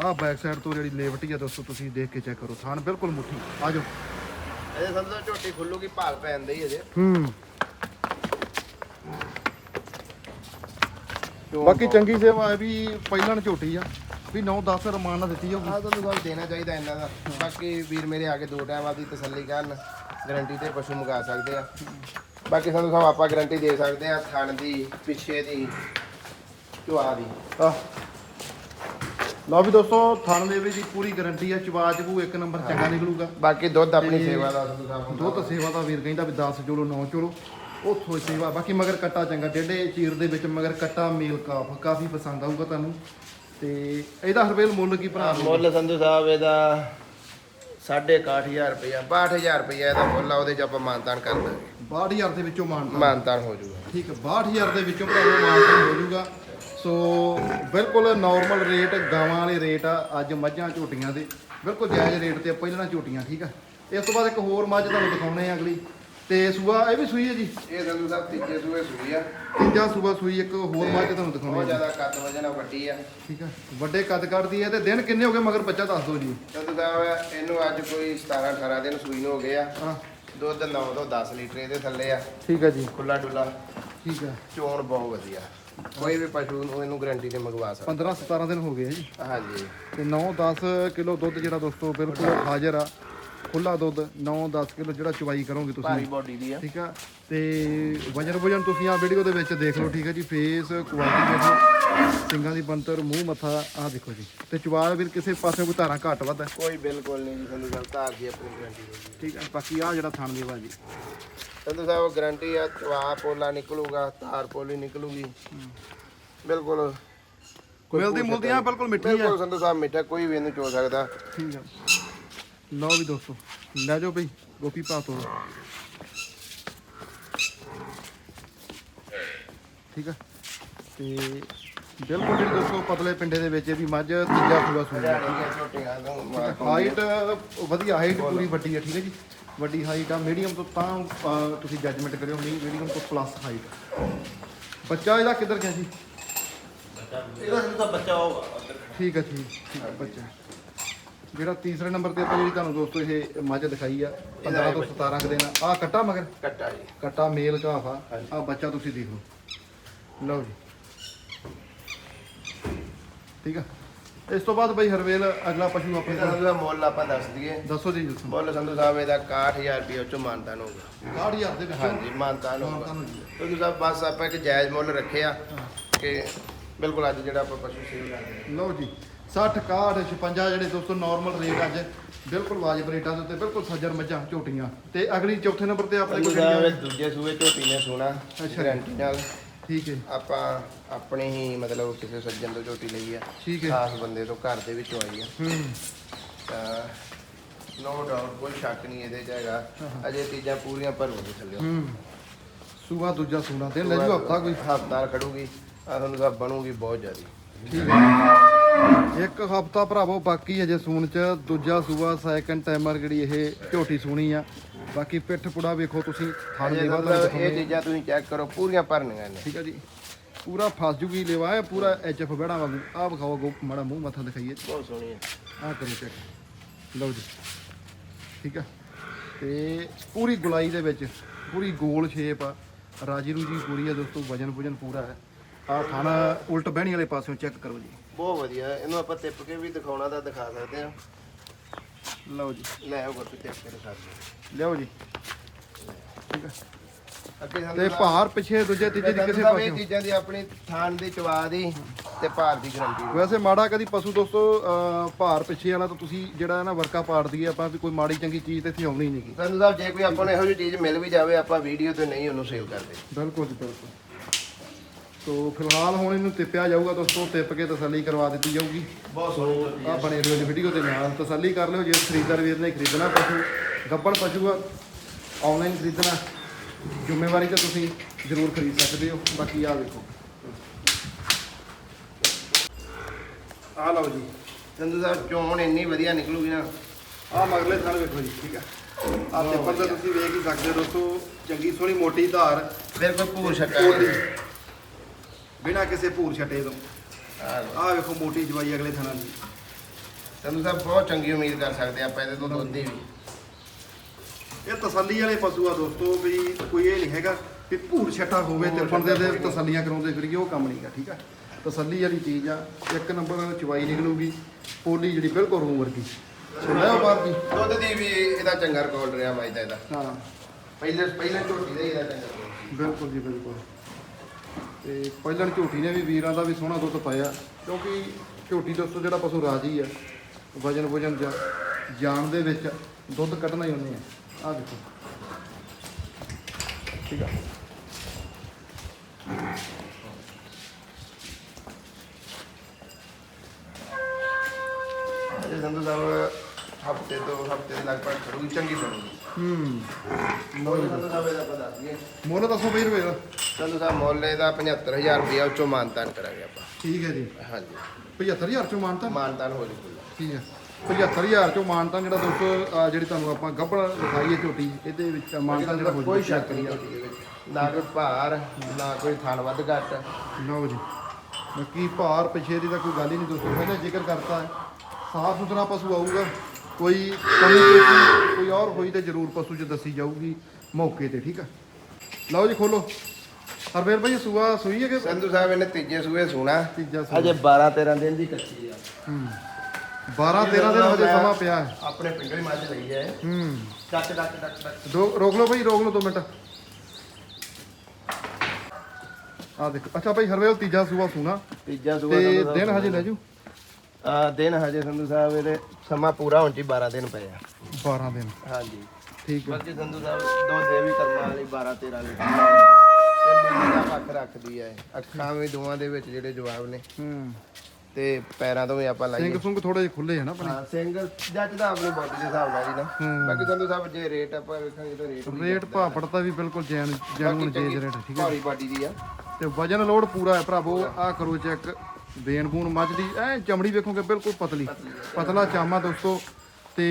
ਆਹ ਬੈਕ ਸਾਈਡ ਤੋਂ ਜਿਹੜੀ ਲੇਵਟੀ ਆ ਦੋਸਤੋ ਤੁਸੀਂ ਦੇਖ ਕੇ ਚੈੱਕ ਕਰੋ। ਥਾਨ ਬਿਲਕੁਲ ਮੁੱਠੀ। ਆ ਜਾਓ। ਇਹਦੇ ਝੋਟੀ ਖੁੱਲੂਗੀ ਭਾਲ ਪੈਂਦੇ ਹੀ ਅਜੇ। ਹੂੰ। ਬਾਕੀ ਚੰਗੀ ਸੇਵਾ ਹੈ ਵੀ ਪਹਿਲਾਂ ਝੋਟੀ ਆ ਵੀ 9-10 ਰਮਾਨ ਨਾਲ ਦਿੱਤੀ ਜਾਊਗੀ ਆਹ ਤੁਹਾਨੂੰ ਗੱਲ ਦੇਣਾ ਚਾਹੀਦਾ ਇਹਨਾਂ ਦਾ। ਬਾਕੀ ਵੀਰ ਮੇਰੇ ਆ ਕੇ ਦੋ ਟਾਈਮ ਆਪਦੀ ਤਸੱਲੀ ਕਰਨ ਗਾਰੰਟੀ ਤੇ ਪਸ਼ੂ ਮੰਗਾ ਸਕਦੇ ਆ। ਬਾਕੀ ਸਾਨੂੰ ਸਾਹਿਬ ਆਪਾਂ ਗਾਰੰਟੀ ਦੇ ਸਕਦੇ ਆ ਥਣ ਦੀ ਪਿੱਛੇ ਦੀ ਚੁਆ ਦੀ। ਆ ਲਓ ਵੀ ਦੋਸਤੋ ਥਣ ਦੇਵੀ ਦੀ ਪੂਰੀ ਗਾਰੰਟੀ ਆ ਚਵਾ ਚਬੂ ਇੱਕ ਨੰਬਰ ਚੰਗਾ ਨਿਕਲੂਗਾ। ਬਾਕੀ ਦੁੱਧ ਆਪਣੀ ਤੇ ਸੇਵਾ ਦਾ ਹੁੰਦਾ। ਦੁੱਧ ਸੇਵਾ ਦਾ ਵੀਰ ਕਹਿੰਦਾ ਵੀ 10 ਚੋਲੋ 9 ਚੋਲੋ। ਉੱਥੋਂ ਸੇਵਾ। ਬਾਕੀ ਮਗਰ ਕੱਟਾ ਚੰਗਾ ਟੇਢੇ ਚੀਰ ਦੇ ਵਿੱਚ ਮਗਰ ਕੱਟਾ ਮੇਲ ਕਾਫ ਕਾਫੀ ਪਸੰਦ ਆਊਗਾ ਤੁਹਾਨੂੰ। ਤੇ ਇਹਦਾ ਹਰਵੇਲ ਮੁੱਲ ਕੀ ਭਰਾ ਮੁੱਲ ਸੰਧੂ ਸਾਹਿਬ ਇਹਦਾ 61500 ਰੁਪਇਆ 62000 ਰੁਪਇਆ ਇਹਦਾ ਮੁੱਲ ਆ ਉਹਦੇ ਚ ਆਪਾਂ ਮਾਨਤਾਨ ਕਰ ਦਾਂਗੇ। 62000 ਦੇ ਵਿੱਚੋਂ ਮਾਨਤਾ ਮਾਨਤਾਨ ਹੋ ਜਾਊਗਾ। ਠੀਕ ਹੈ 62000 ਦੇ ਵਿੱਚੋਂ ਭਰਾਵੋ ਮਾਨਤਾ ਹੋ ਜਾਊਗਾ। ਸੋ ਬਿਲਕੁਲ ਨਾਰਮਲ ਰੇਟ ਗਾਵਾਂ ਵਾਲੇ ਰੇਟ ਆ ਅੱਜ ਮੱਝਾਂ ਝੋਟੀਆਂ ਦੇ। ਬਿਲਕੁਲ ਜਾਇਜ਼ ਰੇਟ ਤੇ ਪਹਿਲਾਂ ਝੋਟੀਆਂ ਠੀਕ ਆ। ਇਸ ਤੋਂ ਬਾਅਦ ਇੱਕ ਹੋਰ ਮੱਝ ਤੁਹਾਨੂੰ ਦਿਖਾਉਣੇ ਆ ਅਗਲੀ। ਤੇ ਸੂਆ ਇਹ ਵੀ ਸੂਈ ਹੈ ਜੀ? ਇਹ ਸੰਧੂ ਸਾਹਿਬ ਤੀਜੇ ਸੂਏ ਸੂਈ ਆ। ਤੀਜਾ ਸੂਆ ਸੂਈ ਇੱਕ ਹੋਰ ਮੱਝ ਤੁਹਾਨੂੰ ਦਿਖਾਉਣੀ ਬਹੁਤ ਜ਼ਿਆਦਾ ਕੱਦ ਵਜਨ ਵੱਡੀ ਆ। ਠੀਕ ਆ ਵੱਡੇ ਕੱਦ ਕੱਢਦੀ ਹੈ ਤੇ ਦਿਨ ਕਿੰਨੇ ਹੋ ਗਏ ਮਗਰ ਬੱਚਾ ਦੱਸ ਦਿਓ ਜੀ। ਸੰਧੂ ਸਾਹਿਬ ਇਹਨੂੰ ਅੱਜ ਕੋਈ 17 18 ਦਿਨ ਸੂਈ ਨੂੰ ਹੋ ਗਏ ਆ। ਹਾਂ। ਦੁੱਧ 9 ਤੋਂ 10 ਲੀਟਰ ਇਹਦੇ ਥੱਲੇ ਆ। ਠੀਕ ਆ ਜੀ। ਖੁੱਲਾ ਡੁੱਲਾ ਠੀਕ ਆ। ਚੋਣ ਬਹੁਤ ਵਧੀਆ। ਕੋਈ ਵੀ ਪਸ਼ੂ ਨੂੰ ਇਹਨੂੰ ਗਾਰੰਟੀ ਤੇ ਮੰਗਵਾ ਸਕਦਾ। 15 17 ਦਿਨ ਹੋ ਗਏ ਆ ਜੀ। ਤੇ 9-10 ਕਿਲੋ ਦੁੱਧ ਜਿਹੜਾ ਦੋਸਤੋ ਬਿਲਕੁਲ ਹਾਜ਼ਰ ਆ। ਖੁੱਲਾ ਦੁੱਧ 9-10 ਕਿਲੋ ਜਿਹੜਾ ਚਵਾਈ ਕਰੋਗੇ ਤੁਸੀਂ। ਭਾਰੀ ਬਾਡੀ ਦੀ ਆ। ਠੀਕ ਆ? ਤੇ ਵਜਨ ਵਜਨ ਤੁਸੀਂ ਆ ਵੀਡੀਓ ਦੇ ਵਿੱਚ ਦੇਖ ਲਓ ਠੀਕ ਹੈ ਜੀ। ਫੇਸ ਕੁਆਲਿਟੀ ਦੇਖੋ ਸਿੰਗਾਂ ਦੀ ਬੰਤਰ ਮੂੰਹ ਮੱਥਾ ਆ ਦੇਖੋ ਜੀ। ਤੇ ਚਵਾ ਵੀਰ ਕਿਸੇ ਪਾਸੇ ਕੋਈ ਧਾਰਾਂ ਘੱਟ ਵੱਧ ਹੈ ਕੋਈ ਬਿਲਕੁਲ ਨਹੀਂ ਜੀ ਸੰਧੂ ਸਾਹਿਬ ਧਾਰ ਦੀ ਆਪਣੀ ਗਾਰੰਟੀ ਹੋਊਗੀ। ਠੀਕ ਹੈ ਬਾਕੀ ਆ ਜਿਹੜਾ ਥਣ ਦੀ ਬਾਜੀ ਸੰਧੂ ਸਾਹਿਬ ਗਾਰੰਟੀ ਆ ਚਵਾ ਪੋਲਾ ਨਿਕਲੂਗਾ ਧਾਰ ਪੋਲੀ ਨਿਕਲੂਗੀ। ਬਿਲਕੁਲ। ਮਿਲਦੀ ਮੁਲਦੀਆਂ ਬਿਲਕੁਲ ਮਿੱਠੀ ਆ। ਬਿਲਕੁਲ ਸੰਧੂ ਸਾਹਿਬ ਮਿੱਠਾ ਕੋਈ ਵੀ ਇਹਨੂੰ ਚੋ ਸਕਦਾ। ਠੀਕ ਆ। ਲਓ ਵੀ ਦੋਸਤੋ ਲੈ ਜਾਓ ਬਈ ਗੋਪੀ ਭਾ ਤੋਂ। ਠੀਕ ਆ? ਤੇ ਬਿਲਕੁਲ ਜਿਹੜੀ ਦੋਸਤੋ ਪਤਲੇ ਪਿੰਡੇ ਦੇ ਵਿੱਚ ਇਹਦੀ ਮੱਝ ਤੀਜਾ ਸੂਆ। ਸੂਈ ਆ ਹਾਈਟ ਵਧੀਆ ਹਾਈਟ ਪੂਰੀ ਵੱਡੀ ਹੈ ਠੀਕ ਹੈ ਜੀ? ਵੱਡੀ ਹਾਈਟ ਆ ਮੀਡੀਅਮ ਤੋਂ ਤਾਂ ਤੁਸੀਂ ਜੱਜਮੈਂਟ ਕਰਿਓ ਨਹੀਂ ਮੀਡੀਅਮ ਤੋਂ ਪਲੱਸ ਹਾਈਟ ਬੱਚਾ ਇਹਦਾ ਕਿੱਧਰ ਗਿਆ ਜੀ? ਇਹਦਾ ਤਾਂ ਬੱਚਾ ਹੋਊਗਾ ਠੀਕ ਹੈ ਠੀਕ ਠੀਕ ਹੈ ਬੱਚਾ। ਜਿਹੜਾ ਤੀਸਰੇ ਨੰਬਰ ਤੇ ਆਪਾਂ ਜਿਹੜੀ ਤੁਹਾਨੂੰ ਦੋਸਤੋ ਇਹ ਮੱਝ ਦਿਖਾਈ ਆ 15 ਤੋਂ 17 ਕੁ ਦਿਨ ਆ। ਕੱਟਾ ਮਗਰ? ਕੱਟਾ ਜੀ। ਕੱਟਾ ਮੇਲ ਘਾਫ ਆ। ਆ ਬੱਚਾ ਤੁਸੀਂ ਦੇਖ ਲਓ। ਲਓ ਜੀ। ਠੀਕ ਆ? ਇਸ ਤੋਂ ਬਾਅਦ ਬਈ ਹਰਵੇਲ ਅਗਲਾ ਪਸ਼ੂ ਆਪਣੇ ਕੋਲ। ਸਾਹਿਬ ਮੁੱਲ ਆਪਾਂ ਦੱਸ ਦਈਏ। ਦੱਸੋ ਜੀ ਦੱਸੋ। ਮੁੱਲ ਸੰਧੂ ਸਾਹਿਬ ਇਹਦਾ 61000 ਰੁਪਏ ਉੱਚੋਂ ਮਾਨਤਾਨ ਹੋਊਗਾ। 60000 ਦੇ ਵਿੱਚ। ਹਾਂਜੀ ਮਾਨਤਾਨ ਹੋਊਗਾ। ਸੰਧੂ ਸਾਹਿਬ ਬਸ ਆਪਾਂ ਇੱਕ ਜਾਇਜ਼ ਮੁੱਲ ਰੱਖਿਆ ਕਿ ਬਿਲਕੁਲ ਅੱਜ ਜਿਹੜਾ ਆਪਾਂ ਪਸ਼ੂ ਸੇਲ ਕਰਦੇ ਲਓ ਜੀ। 60 61 56 ਜਿਹੜੇ ਦੋਸਤੋ ਨਾਰਮਲ ਰੇਟ ਅੱਜ। ਬਿਲਕੁਲ ਵਾਜਬ ਰੇਟਾਂ ਦੇ ਉੱਤੇ ਬਿਲਕੁਲ ਸੱਜਰ ਮੱਝਾਂ ਝੋਟੀਆਂ। ਤੇ ਅਗਲੀ ਚੌਥੇ ਨੰਬਰ ਤੇ ਆਪਣੇ ਕੋਲ ਇਹ ਦੂਜੇ ਸੂਏ ਝੋਟੀ ਨੇ ਸੋਣਾ। ਗਾਰੰਟੀ ਨਾਲ। ਠੀਕ ਹੈ। ਆਪਾਂ ਆਪਣੇ ਹੀ ਮਤਲਬ ਕਿਸੇ ਸੱਜਣ ਤੋਂ ਝੋਟੀ ਲਈ ਆ। ਠੀਕ ਹੈ। ਖਾਸ ਬੰਦੇ ਤੋਂ ਘਰ ਦੇ ਵਿੱਚੋਂ ਆਈ ਆ। ਹੂੰ। ਤਾਂ ਨੋ ਡਾਊਟ ਕੋਈ ਸ਼ੱਕ ਨਹੀਂ ਇਹਦੇ 'ਚ ਹੈਗਾ। ਅਜੇ ਚੀਜ਼ਾਂ ਪੂਰੀਆਂ ਭਰੂਗੀ ਥੱਲੇ। ਹੂੰ। ਸੂਆ ਦੂਜਾ ਸੂਣਾ ਤੇ ਲੈ ਜੂ ਹਫਤਾ ਕੋਈ। ਹਫਤਾ ਖੜੂਗੀ ਆ ਤੁਹਾਨੂੰ ਤਾਂ ਬਣੂਗੀ ਬਹੁਤ ਜ਼ਿਆਦੀ। ਠੀਕ ਹੈ। ਇੱਕ ਹਫਤਾ ਭਰਾਵੋ ਬਾਕੀ ਅਜੇ ਸੂਣ ਚ ਦੂਜਾ ਸੂਆ ਸੈਕੰਡ ਟਾਈਮਰ ਜਿਹੜੀ ਇਹ ਝੋਟੀ ਸੂਣੀ ਆ। ਬਾਕੀ ਪਿੱਠ ਪੁੜਾ ਵੇਖੋ ਤੁਸੀਂ ਥਣ ਅਜੇ ਲੇਵਾ ਦਾ ਮਤਲਬ ਇਹ ਦਿਖਾਉਂਦੇ ਆ। ਚੀਜ਼ਾਂ ਤੁਸੀਂ ਚੈੱਕ ਕਰੋ ਪੂਰੀਆਂ ਭਰਨੀਆਂ ਨੇ। ਠੀਕ ਹੈ ਜੀ। ਪੂਰਾ ਫਸ ਜੂਗੀ ਲੇਵਾ ਹੈ ਪੂਰਾ ਐਚਐਫ ਬੜਾ ਵਾਂਗੂ। ਆ ਵਿਖਾਓ ਅੱਗੋਂ ਮਾੜਾ ਮੂੰਹ ਮੱਥਾ ਦਿਖਾਈਏ। ਬਹੁਤ ਸੋਹਣੀ ਹੈ ਆ ਕਰੋ ਚੈੱਕ ਲਓ ਜੀ। ਠੀਕ ਆ। ਤੇ ਪੂਰੀ ਗੁਲਾਈ ਦੇ ਵਿੱਚ ਪੂਰੀ ਗੋਲ ਸ਼ੇਪ ਆ। ਰਾਜੀ ਰੂਜੀ ਪੂਰੀ ਆ ਦੋਸਤੋ ਵਜਨ ਵਜਨ ਪੂਰਾ ਹੈ। ਆ ਖਾਣਾ ਉਲਟ ਬਹਿਣੀ ਵਾਲੇ ਪਾਸਿਓਂ ਚੈੱਕ ਕਰੋ ਜੀ। ਬਹੁਤ ਵਧੀਆ। ਹੈ। ਇਹਨੂੰ ਆਪਾਂ ਟਿੱਪ ਕੇ ਵੀ ਦਿਖਾਉਣਾ ਤਾਂ ਦਿਖਾ ਸਕਦੇ ਹਾਂ। ਲਓ ਜੀ। ਲੈ ਆਓ ਗੁਰਪ੍ਰੀਤ ਟਿੱਪ ਕੇ ਦਿਖਾ ਦਿਓ। ਲਿਆਓ ਜੀ। ਠੀਕ ਆ ਅੱਗੇ ਸਾਨੂੰ ਤੇ ਭਾਰ ਪਿੱਛੇ ਦੂਜੇ ਤੀਜੇ ਦੀ ਕਿਸੇ ਇਹ ਪਾਸਿਓਂ। ਚੀਜ਼ਾਂ ਦੀ ਆਪਣੀ ਥਾਨ ਦੀ ਚਵਾ ਦੀ ਤੇ ਭਾਰ ਦੀ ਗਰੰਟੀ ਵੈਸੇ ਮਾੜਾ ਕਦੀ ਪਸ਼ੂ ਦੋਸਤੋ ਭਾਰ ਪਿੱਛੇ ਵਾਲਾ ਤਾਂ ਤੁਸੀਂ ਜਿਹੜਾ ਨਾ ਵਰਕਾ ਪਾੜ ਦਈਏ ਆਪਾਂ ਵੀ ਕੋਈ ਮਾੜੀ ਚੰਗੀ ਚੀਜ਼ ਤੇ ਇੱਥੇ ਆਉਣੀ ਨਹੀਂਗੀ ਸੰਧੂ ਸਾਹਿਬ ਜੇ ਕੋਈ ਆਪਾਂ ਨੂੰ ਇਹੋ ਜਿਹੀ ਚੀਜ਼ ਮਿਲ ਵੀ ਜਾਵੇ ਆਪਾਂ ਵੀਡੀਓ ਤੇ ਨਹੀਂ ਉਹਨੂੰ ਸੇਵ ਕਰਦੇ। ਬਿਲਕੁਲ ਜੀ ਬਿਲਕੁਲ। ਤੋ ਫਿਲਹਾਲ ਹੁਣ ਇਹਨੂੰ ਤਿੱਪਿਆ ਜਾਊਗਾ ਦੋਸਤੋ ਤਿੱਪ ਕੇ ਤਸੱਲੀ ਕਰਵਾ ਦਿੱਤੀ ਜਾਊਗੀ। ਬਹੁਤ ਸੋਹਣੀ ਆ ਬਣੇ ਰੋਜ਼ ਵੀਡੀਓ ਦੇ ਨਾਲ ਤਸੱਲੀ ਕਰ ਲਿਓ ਜੇ ਖਰੀਦਦਾਰ ਵੀਰ ਨੇ ਖਰੀਦਣਾ ਪਸ਼ੂ ਗੱਬੜ ਪਸ਼ੂ ਆ ਆਨਲਾਈਨ ਖਰੀਦਣਾ ਜ਼ਿੰਮੇਵਾਰੀ ਤਾਂ ਤੁਸੀਂ ਜ਼ਰੂਰ ਖਰੀਦ ਸਕਦੇ ਹੋ। ਬਾਕੀ ਆ ਵੇਖੋ। ਆ ਲਓ ਜੀ। ਸੰਧੂ ਸਾਹਿਬ ਚੋਣ ਇੰਨੀ ਵਧੀਆ ਨਿਕਲੂਗੀ ਨਾ। ਆ ਮਗਲੇ ਥਾਲ ਵੇਖੋ ਜੀ ਠੀਕ ਆ। ਆ ਤੇ ਤੁਸੀਂ ਵੇਖ ਹੀ ਸਕਦੇ ਹੋ ਦੋਸਤੋ ਚੰਗੀ ਸੋਹਣੀ ਮੋਟੀ ਧਾਰ ਬਿਲਕੁਲ ਛੱਟਾ ਕੋਲੀ ਬਿਨਾ ਕਿਸੇ ਭੂਰ ਛੱਟੇ ਤੋਂ। ਆਹ। ਲਓ। ਆ ਵੇਖੋ ਮੋਟੀ ਜਵਾਈ ਅਗਲੇ ਥਾਲਾਂ ਦੀ। ਸੰਧੂ ਸਾਹਿਬ ਬਹੁਤ ਚੰਗੀ ਉਮੀਦ ਕਰ ਸਕਦੇ ਆਪਾਂ ਇਹਦੇ ਤੋਂ ਦੁੱਧ ਦੀ ਵੀ। ਇਹ ਤਸੱਲੀ ਵਾਲੇ ਪਸ਼ੂ ਆ ਦੋਸਤੋ ਵੀ ਕੋਈ ਇਹ ਨਹੀਂ ਹੈਗਾ ਵੀ ਭੂਰ ਛੱਟਾ ਹੋਵੇ ਤੇ ਫਣ ਦੇ ਤਸੱਲੀਆਂ ਕਰਾਉਂਦੇ ਫਿਰੀਏ ਉਹ ਕੰਮ ਨਹੀਂਗਾ ਠੀਕ ਆ? ਤਸੱਲੀ ਵਾਲੀ ਚੀਜ਼ ਆ ਇੱਕ ਨੰਬਰ ਚਵਾਈ ਨਿਕਲੂਗੀ ਪੋਲੀ ਜਿਹੜੀ ਬਿਲਕੁਲ ਰੂਮ ਵਰਗੀ। ਸੁਣਾਇਆ ਬਾਤ ਦੀ? ਦੁੱਧ ਦੀ ਵੀ ਇਹਦਾ ਚੰਗਾ ਰਿਕਾਰਡ ਰਿਹਾ ਮਾਈ ਦਾ ਇਹਦਾ। ਹਾਂ। ਪਹਿਲੇ ਪਹਿਲੇ ਝੋਟੀ ਦਾ ਹੀ ਇਹਦਾ ਚੰਗਾ record। ਬਿਲਕੁਲ ਜੀ ਬਿਲਕੁਲ। ਤੇ ਪਹਿਲਣ ਝੋਟੀ ਨੇ ਵੀ ਵੀਰਾਂ ਦਾ ਵੀ ਸੋਹਣਾ ਦੁੱਧ ਪਾਇਆ, ਕਿਉਂਕਿ ਝੋਟੀ ਦੋਸਤੋ ਜਿਹੜਾ ਪਸ਼ੂ ਰਾਜੀ ਆ, ਵਜਨ ਵਜਨ ਜਾਂ ਜਾਨ ਦੇ ਵਿੱਚ ਦੁੱਧ ਕੱਢਣਾ ਹੀ ਉਹਨੇ ਆ। ਆ ਦੇਖੋ। ਠੀਕ ਆ। ਅਜੇ ਸੰਧੂ ਸਾਹਿਬ ਹਫ਼ਤੇ ਤੋਂ ਹਫ਼ਤੇ ਦੇ ਲਗਭਗ ਖੜੂਗੀ ਚੰਗੀ ਬਣੂਗੀ ਹੂੰ। ਮੁੱਲ ਸੰਧੂ ਸਾਹਿਬ ਇਹਦਾ ਪਤਾ ਦਈਏ ਮੁੱਲ ਦੱਸੋ ਬਈ ਰੁਪਏ ਦਾ ਸੰਧੂ ਸਾਹਿਬ ਮੁੱਲ ਇਹਦਾ 75000 ਰੁਪਇਆ ਉੱਚੋਂ ਮਾਨਤਾਨ ਕਰਾਂਗੇ ਆਪਾਂ। ਠੀਕ ਹੈ ਜੀ। ਹਾਂਜੀ। 75000 ਚੋਂ ਮਾਨਤਾ ਮਾਨਤਾਨ ਹੋ ਜੂਗਾ। ਠੀਕ ਹੈ। 75000 ਚੋਂ ਮਾਨਤਾ ਜਿਹੜਾ ਦੋਸਤੋ ਜਿਹੜੀ ਤੁਹਾਨੂੰ ਆਪਾਂ ਗੱਬੜ ਦਿਖਾਈ ਹੈ ਝੋਟੀ ਇਹਦੇ ਵਿੱਚ ਮਾਨਤਾ ਜਿਹੜਾ ਹੋ ਕੋਈ ਸ਼ੱਕ ਨਹੀਂ ਝੋਟੀ ਦੇ ਵਿੱਚ। ਨਾ ਕੋਈ ਭਾਰ ਨਾ ਕੋਈ ਥਣ ਵੱਧ ਘੱਟ। ਲਓ ਜੀ। ਬਾਕੀ ਭਾਰ ਪਿਛੇ ਦੀ ਤਾਂ ਕੋਈ ਗੱਲ ਹੀ ਨਹੀਂ ਦੋਸਤੋ ਪਹਿਲਾਂ ਜ਼ਿਕਰ ਕਰਤਾ ਹੈ। ਸਾਫ਼ ਸੁਥਰਾ ਪਸ਼ੂ ਆਊਗਾ। ਕੋਈ ਕਮੀ ਪੇਸ਼ੀ ਕੋਈ ਔਰ ਹੋਈ ਤੇ ਜ਼ਰੂਰ ਪਸ਼ੂ 'ਚ ਦੱਸੀ ਜਾਊਗੀ ਮੌਕੇ ਤੇ ਠੀਕ ਆ? ਲਓ ਜੀ ਖੋਲੋ। ਹਰਵੇਰ ਭਾਈ ਸੂਆ ਸੂਈ ਹੈ ਕਿ ਸੰਧੂ ਸਾਹਿਬ ਇਹਨੇ ਤੀਜੇ ਸੂਏ ਸੋਣਾ। ਤੀਜਾ ਸੂਆ। ਅਜੇ 12 13 ਦਿਨ ਦੀ ਕੱਚੀ ਆ। ਹੂੰ। 12 13 ਦਿਨ ਹਜੇ ਸਮਾਂ ਪਿਆ ਹੈ। ਆਪਣੇ ਪਿੰਡੋਂ ਹੀ ਮੱਝ ਲਈ ਹੈ। ਹੂੰ। ਟੱਕ ਟੱਕ ਟੱਕ ਟੱਕ ਦੋ ਰੋਕ ਲਓ ਭਾਈ ਰੋਕ ਲਓ 2 ਮਿੰਟ। ਆ ਦੇਖੋ। ਅੱਛਾ ਭਾਈ ਹਰਵੇਲ ਤੀਜਾ ਸੂਆ ਸੂਣਾ। ਤੀਜਾ ਸੂਆ ਤੇ ਦਿਨ ਹਜੇ ਲੈ ਜੂ ਦਿਨ ਹਜੇ ਸੰਧੂ ਸਾਹਿਬ ਇਹਦੇ ਸਮਾਂ ਪੂਰਾ ਹੋਣ ਚ ਹੀ 12 ਦਿਨ ਪਏ ਆ। 12 ਦਿਨ। ਹਾਂਜੀ। ਠੀਕ ਹੈ ਬਾਕੀ ਸੰਧੂ ਸਾਹਿਬ ਦੋ ਦੇ ਵੀ ਕਰਮਾਂ ਵਾਲੀ 12 13 ਲੀਟਰ ਤੇ ਮੀਂਹ ਦਾ ਪੱਖ ਰੱਖਦੀ ਹੈ ਇਹ। ਅੱਖਾਂ ਵੀ ਦੋਵਾਂ ਦੇ ਵਿੱਚ ਜਿਹੜੇ ਜਵਾਬ ਨੇ। ਹੂੰ। ਤੇ ਪੈਰਾਂ ਤੋਂ ਵੀ ਆਪਾਂ ਲਾਈਏ। ਸਿੰਘ ਸੁੰਗ ਥੋੜੇ ਜਿਹੇ ਖੁੱਲੇ ਆ ਨਾ ਆਪਣੇ। ਹਾਂ ਸਿੰਗਲ ਜੱਜਦਾ ਆਪਣੀ ਬੋਡੀ ਦੇ ਹਿਸਾਬ ਨਾਲ ਜੀ ਨਾ। ਹੂੰ। ਬਾਕੀ ਸੰਧੂ ਸਾਹਿਬ ਜੇ ਰੇਟ ਆਪਾਂ ਵੇਖਾਂਗੇ ਤਾਂ ਰੇਟ ਵੀ ਰੇਟ ਭਾਪੜ ਤਾਂ ਵੀ ਬਿਲਕੁਲ ਜੈਨ ਜੈਨੂਨ ਜੇਜ ਰੇਟ ਠੀਕ ਹੈ ਭਾਰੀ ਬਾਡੀ ਦੀ ਆ। ਤੇ ਵਜਨ ਲੋਡ ਪੂਰਾ ਹੈ ਭਰਾਵੋ। ਆ ਕਰੋ ਚੈੱਕ। ਬੇਨ ਬੂਨ ਮੱਝ ਦੀ ਐ ਚਮੜੀ ਵੇਖੋਗੇ ਬਿਲਕੁਲ ਪਤਲੀ। ਪਤਲਾ ਚਾਮਾ ਦੋਸਤੋ ਤੇ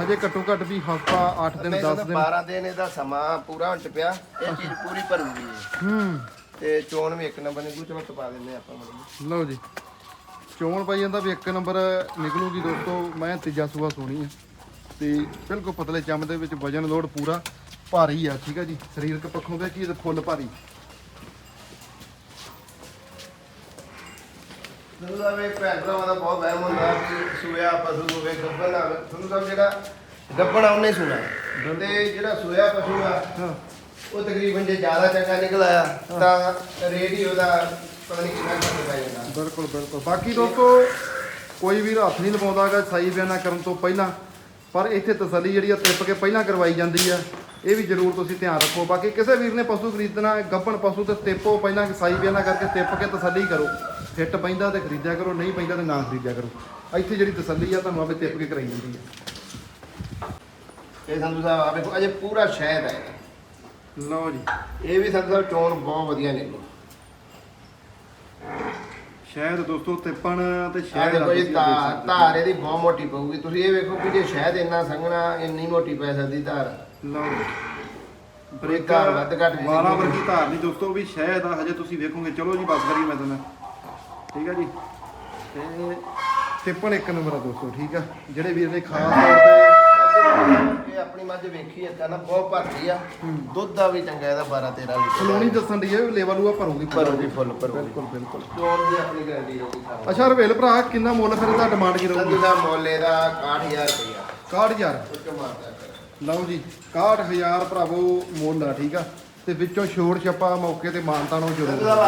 ਹਜੇ ਘੱਟੋ ਘੱਟ ਵੀ ਹਫਤਾ 8 ਦਿਨ ਨਹੀਂ 10 ਤਾਂ ਦਿਨ। 12 ਦਿਨ ਇਹਦਾ ਸਮਾਂ ਪੂਰਾ ਹੋਣ ਚ ਪਿਆ ਇਹ ਚੀਜ਼ ਪੂਰੀ ਭਰੂਗੀ। ਹੂੰ। ਤੇ ਚੋਣ ਵੀ ਇੱਕ ਨੰਬਰ ਨਿਕਲੂ ਚਲੋ ਟਪਾ ਦਿੰਦੇ ਆਪਾਂ ਮਤਲਬ ਲਓ ਜੀ। ਚੋਣ ਪਾਈ ਜਾਂਦਾ ਵੀ ਇੱਕ ਨੰਬਰ ਨਿਕਲੂਗੀ ਦੋਸਤੋ ਮੈਂ ਤੀਜਾ ਸੂਆ ਸੋਣੀ ਹੈ ਤੇ ਬਿਲਕੁਲ ਪਤਲੇ ਚਮ ਦੇ ਵਿੱਚ ਵਜਨ ਲੋਡ ਪੂਰਾ ਭਾਰੀ ਆ ਠੀਕ ਹੈ ਜੀ? ਸਰੀਰਕ ਪੱਖੋਂ ਵੇਖੀਏ ਚੀਜ਼ ਫੁੱਲ ਭਾਰੀ। ਤੁਹਾਨੂੰ ਸਾਹਿਬ ਇਹ ਭੈਣ ਭਰਾਵਾਂ ਦਾ ਬਹੁਤ ਵਹਿਮ ਹੁੰਦਾ ਕਿ ਸੂਇਆ ਪਸ਼ੂ ਹੋਵੇ ਗੱਬਣ ਆਵੇ ਤੁਹਾਨੂੰ ਸਾਹਿਬ ਜਿਹੜਾ ਗੱਬਣ ਆ ਉਹਨੇ ਸੁਣਾ। ਤੇ ਜਿਹੜਾ ਸੂਇਆ ਪਸ਼ੂ ਆ ਉਹ ਤਕਰੀਬਨ ਜੇ ਜ਼ਿਆਦਾ ਚੰਗਾ ਨਿਕਲ ਆਇਆ ਤਾਂ ਰੇਟ ਹੀ ਉਹਦਾ ਪਤਾ ਨਹੀਂ ਕਿੰਨਾ ਘੱਟ ਪੈ ਜਾਂਦਾ। ਬਿਲਕੁਲ ਬਿਲਕੁਲ। ਬਾਕੀ ਦੋਸਤੋ ਕੋਈ ਵੀ ਹੱਥ ਨਹੀਂ ਲਵਾਉਂਦਾਗਾ ਸਹੀ ਬਿਆਨਾ ਕਰਨ ਤੋਂ ਪਹਿਲਾਂ। ਪਰ ਇੱਥੇ ਤਸੱਲੀ ਜਿਹੜੀ ਆ ਟ੍ਰਿਪ ਕੇ ਪਹਿਲਾਂ ਕਰਵਾਈ ਜਾਂਦੀ ਆ। ਇਹ ਵੀ ਜ਼ਰੂਰ ਤੁਸੀਂ ਧਿਆਨ ਰੱਖੋ। ਬਾਕੀ ਕਿਸੇ ਵੀਰ ਨੇ ਪਸ਼ੂ ਖਰੀਦਣਾ ਗੱਭਣ ਪਸ਼ੂ ਤੇ ਤਿੱਪੋ ਪਹਿਲਾਂ ਸਾਈ ਬਿਆਨਾ ਕਰਕੇ ਤਿੱਪ ਕੇ ਤਸੱਲੀ ਕਰੋ। ਫਿੱਟ ਪੈਂਦਾ ਤੇ ਖਰੀਦਿਆ ਕਰੋ ਨਹੀਂ ਪੈਂਦਾ ਤੇ ਨਾ ਖਰੀਦਿਆ ਕਰੋ। ਇੱਥੇ ਜਿਹੜੀ ਤਸੱਲੀ ਆ ਤੁਹਾਨੂੰ ਆਪੇ ਤਿੱਪ ਕੇ ਕਰਾਈ ਜਾਂਦੀ ਹੈ ਇਹ ਸੰਧੂ ਸਾਹਿਬ ਆ ਵੇਖੋ ਅਜੇ ਪੂਰਾ ਸ਼ਹਿਦ ਹੈ। ਲਓ ਜੀ। ਇਹ ਵੀ ਸੰਧੂ ਸਾਹਿਬ ਚੋਣ ਬਹੁਤ ਵਧੀਆ ਨਿਕਲੂ ਸ਼ਾਇਦ ਦੋਸਤੋ ਤਿੱਪਣ ਤੇ ਆ ਸ਼ਾਇਦ ਦੇਖੋ ਜੀ ਧਾਰ ਇਹਦੀ ਬਹੁਤ ਮੋਟੀ ਪਊਗੀ। ਤੁਸੀਂ ਇਹ ਵੇਖੋ ਕਿ ਜੇ ਸ਼ਹਿਦ ਇੰਨਾ ਸੰਘਣਾ ਇੰਨੀ ਮੋਟੀ ਪੈ ਸਕਦੀ ਧਾਰ। ਲਓ ਜੀ। ਬ੍ਰੇਕ ਧਾਰ ਵੱਧ ਘੱਟ ਨਹੀਂ ਵਾਲਾ ਨਿਕਲਦੀ। ਵਰਗੀ ਧਾਰ ਨਹੀਂ ਦੋਸਤੋ ਵੀ ਸ਼ਾਇਦ ਆ ਹਜੇ ਤੁਸੀਂ ਵੇਖੋਗੇ। ਚਲੋ ਜੀ ਬਸ ਕਰੀ ਮੈਂ ਤੁਹਾਨੂੰ ਠੀਕ ਆ ਜੀ। ਤੇ ਤਿੱਪਣ ਇੱਕ ਨੰਬਰ ਆ ਦੋਸਤੋ ਠੀਕ ਆ। ਜਿਹੜੇ ਵੀਰ ਨੇ ਖਾਸ ਤੌਰ ਤੇ ਇਹ ਆਪਣੀ ਮੱਝ ਵੇਖੀ ਹੈ ਨਾ ਬਹੁਤ ਭਰਤੀ ਆ। ਦੁੱਧ ਦਾ ਵੀ ਚੰਗਾ ਇਹਦਾ 12 13 ਲੀਟਰ। ਸਲੋਣੀ ਦੱਸਣ ਦੀ ਹੈ ਲੈਵਲ ਉਹ ਭਰੂਗੀ। ਭਰੂਗੀ ਫੁੱਲ ਭਰੂਗੀ। ਬਿਲਕੁਲ ਬਿਲਕੁਲ। ਚੋਣ ਦੀ ਆਪਣੀ ਗਾਰੰਟੀ ਰਹੂਗੀ ਸਾਰਾ। ਅੱਛਾ ਰਵੇਲ ਭਰਾ ਕਿੰਨਾ ਮੁੱਲ ਫਿਰ ਇਹਦਾ ਡਿਮਾਂਡ ਕੀ ਰਹੂਗੀ? ਸੰਧੂ ਸਾਹਿਬ ਮੋਲੇ ਦਾ 61000 ਰੁਪਇਆ 61000 ਉੱਚ ਮਾਰਦਾ। ਕਰ ਲਓ ਜੀ 61000 ਭਰਾਵੋ ਮੁੱਲ ਆ ਠੀਕ ਆ। ਤੇ ਵਿੱਚੋਂ ਛੋੜ ਛੱਪਾ ਮੌਕੇ ਤੇ ਮਾਨਤਾ ਨੂੰ ਅੱਜ ਦਾ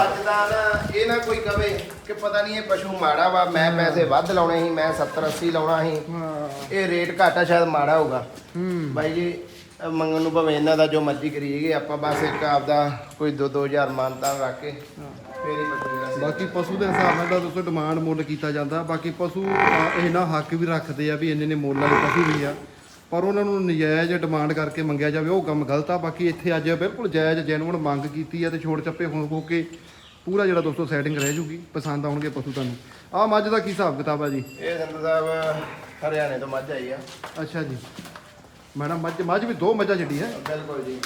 ਨਾ ਇਹ ਨਾ ਕੋਈ ਕਵੇ ਕਿ ਪਤਾ ਨਹੀਂ ਇਹ ਪਸ਼ੂ ਮਾੜਾ ਵਾ ਮੈਂ ਪੈਸੇ ਵੱਧ ਲਾਉਣੇ ਸੀ ਮੈਂ 70 80 ਲਾਉਣਾ ਸੀ। ਇਹ ਰੇਟ ਘੱਟ ਆ ਸ਼ਾਇਦ ਮਾੜਾ ਹੋਊਗਾ। ਹੂੰ। ਬਾਈ ਜੀ ਅਹ ਮੰਗਣ ਨੂੰ ਭਾਵੇਂ ਇਹਨਾਂ ਦਾ ਜੋ ਮਰਜ਼ੀ ਕਰੀਏ ਆਪਾਂ ਬਸ ਇੱਕ ਆਪਦਾ ਕੋਈ 2-2000 ਮਾਨਤਾ ਰੱਖ ਕੇ ਫੇਰ ਹੀ ਜਿਹੜਾ ਬਾਕੀ ਪਸ਼ੂ ਦੇ ਹਿਸਾਬ ਨਾਲ ਤਾਂ ਦੋਸਤੋ ਡਿਮਾਂਡ ਮੁੱਲ ਕੀਤਾ ਜਾਂਦਾ। ਬਾਕੀ ਪਸ਼ੂ ਅ, ਇਹਨਾਂ ਹੱਕ ਵੀ ਰੱਖਦੇ ਆ ਵੀ ਇੰਨੇ ਨੇ ਮੁੱਲ ਵਾਲੇ ਪਸ਼ੂ ਵੀ ਆ। ਪਰ ਉਹਨਾਂ ਨੂੰ ਨਜਾਇਜ਼ ਡਿਮਾਂਡ ਕਰਕੇ ਮੰਗਿਆ ਜਾਵੇ ਉਹ ਕੰਮ ਗਲਤ ਆ। ਬਾਕੀ ਇੱਥੇ ਅੱਜ ਬਿਲਕੁਲ ਜਾਇਜ਼ ਜੈਨੂਨ ਮੰਗ ਕੀਤੀ ਆ ਤੇ ਛੋੜ ਚੱਪੇ ਹੋ ਹੋ ਕੇ ਪੂਰਾ ਜਿਹੜਾ ਦੋਸਤੋ ਸੈਟਿੰਗ ਰਹਿ ਜੂਗੀ ਪਸੰਦ ਆਉਣਗੇ ਪਸ਼ੂ ਤੁਹਾਨੂੰ। ਆਹ ਮੱਝ ਦਾ ਕੀ ਹਿਸਾਬ ਕਿਤਾਬ ਆ ਜੀ? ਇਹ ਸੰਧੂ ਸਾਹਿਬ ਹਰਿਆਣੇ ਤੋਂ ਮੱਝ ਆਈ ਆ। ਅੱਛਾ ਜੀ। ਮੈਡਮ ਮੱਝ ਮੱਝ ਵੀ ਦੋ ਮੱਝਾਂ ਛੱਡੀ ਹੈ? ਬਿਲਕੁਲ ਜੀ।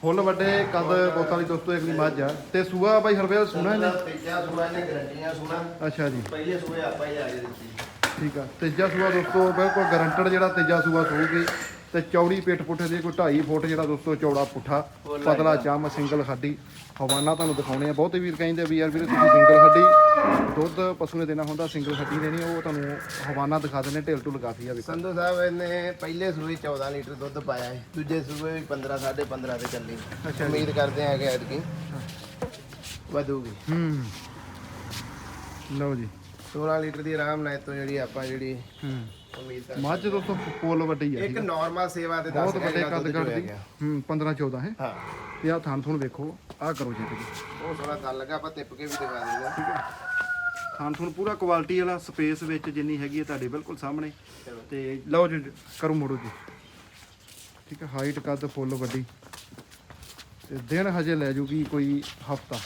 ਫੁੱਲ ਵੱਡੇ ਕੱਦ ਬੋਤ ਵਾਲੀ ਦੋਸਤੋ ਇੱਕ ਦੀ ਮੱਝ ਆ। ਤੇ ਸੂਆ ਬਾਈ ਹਰਵੇਲ ਸੁਣਾ ਇਹਨੇ ਤੀਜਾ ਸੂਆ ਇਹਨੇ ਗਰੰਟੀਆਂ ਸੁਣਾ। ਅੱਛਾ ਜੀ। ਪਹਿਲੇ ਸੂਏ ਆਪਾਂ ਹੀ ਆ ਕੇ ਦਿੱਤੀ। ਠੀਕ ਆ। ਤੀਜਾ ਸੂਆ ਦੋਸਤੋ ਬਿਲਕੁਲ ਗਰੰਟਡ ਜਿਹੜਾ ਤੀਜਾ ਸੂਆ ਸੂਗੀ ਤੇ ਚੌੜੀ ਪੇਟ ਪੁੱਠੇ ਦੀ ਕੋਈ 2.5 ਫੁੱਟ ਜਿਹੜਾ ਦੋਸਤੋ ਚੌੜਾ ਪੁੱਠਾ ਪਤਲਾ ਚਾਮ ਸਿੰਗਲ ਹੱਡੀ। ਹਵਾਨਾ ਤੁਹਾਨੂੰ ਦਿਖਾਉਣੇ ਆ। ਬਹੁਤੇ ਵੀਰ ਕਹਿੰਦੇ ਵੀ ਯਾਰ ਵੀਰੇ ਤੁਸੀਂ ਸਿੰਗਲ ਹੱਡੀ। ਦੁੱਧ ਪਸ਼ੂ ਨੇ ਦੇਣਾ ਹੁੰਦਾ ਸਿੰਗਲ ਹੱਡੀ ਦੇਣੀ ਉਹ ਤੁਹਾਨੂੰ ਹਵਾਨਾ ਦਿਖਾ ਦਿੰਦੇ ਢਿੱਲ ਢੁੱਲ ਕਾਫੀ ਆ ਵੇਖੋ। ਸੰਧੂ ਸਾਹਿਬ ਇਹਨੇ ਪਹਿਲੇ ਸੂਏ 14 ਲੀਟਰ ਦੁੱਧ ਪਾਇਆ ਹੈ ਦੂਜੇ ਸੂਏ ਵੀ 15 15.5 ਤੇ ਚੱਲੀ। ਅੱਛਾ। ਉਮੀਦ ਕਰਦੇ ਹਾਂ ਕਿ ਐਤਕੀ ਵਧੂਗੀ। ਹੂੰ। ਲਓ ਜੀ। 16 ਲੀਟਰ ਦੀ ਆਰਾਮ ਨਾਲ ਤੋਂ ਜਿਹੜੀ ਆਪਾਂ ਜਿਹੜੀ ਹੂੰ। ਉਮੀਦ ਮੱਝ ਦੋਸਤੋ ਫੁੱਲ ਵੱਡੀ ਆ ਇੱਕ ਨਾਰਮਲ ਸੇਵਾ ਤੇ ਬਹੁਤ ਦੱਸ ਵੱਡੇ ਕੱਦ ਕੱਦ ਦੀ। ਹੂੰ 15 14 ਹੈ। ਹਾਂ। ਤੇ ਆ ਥਾਨ ਥੁਣ ਵੇਖੋ ਆ ਕਰੋ ਜੀ ਉਹ ਸੋਹਣਾ ਤਾਂ ਲੱਗਾ ਆਪਾਂ ਟਿਪ ਕੇ ਵੀ ਦਿਖਾ ਦਿੰਦੇ ਥਾਨ ਥੁਣ ਪੂਰਾ ਕੁਆਲਿਟੀ ਵਾਲਾ ਸਪੇਸ ਵਿੱਚ ਜਿੰਨੀ ਹੈਗੀ ਹੈ ਤੁਹਾਡੇ ਬਿਲਕੁਲ ਸਾਹਮਣੇ। ਤੇ ਲਓ ਜੀ ਕਰੋ ਮੋੜੋ ਜੀ। ਠੀਕ ਹੈ ਹਾਈਟ ਕੱਦ ਫੁੱਲ ਵੱਡੀ। ਤੇ ਦਿਨ ਹਜੇ ਲੈ ਜੂਗੀ ਕੋਈ ਹਫਤਾ।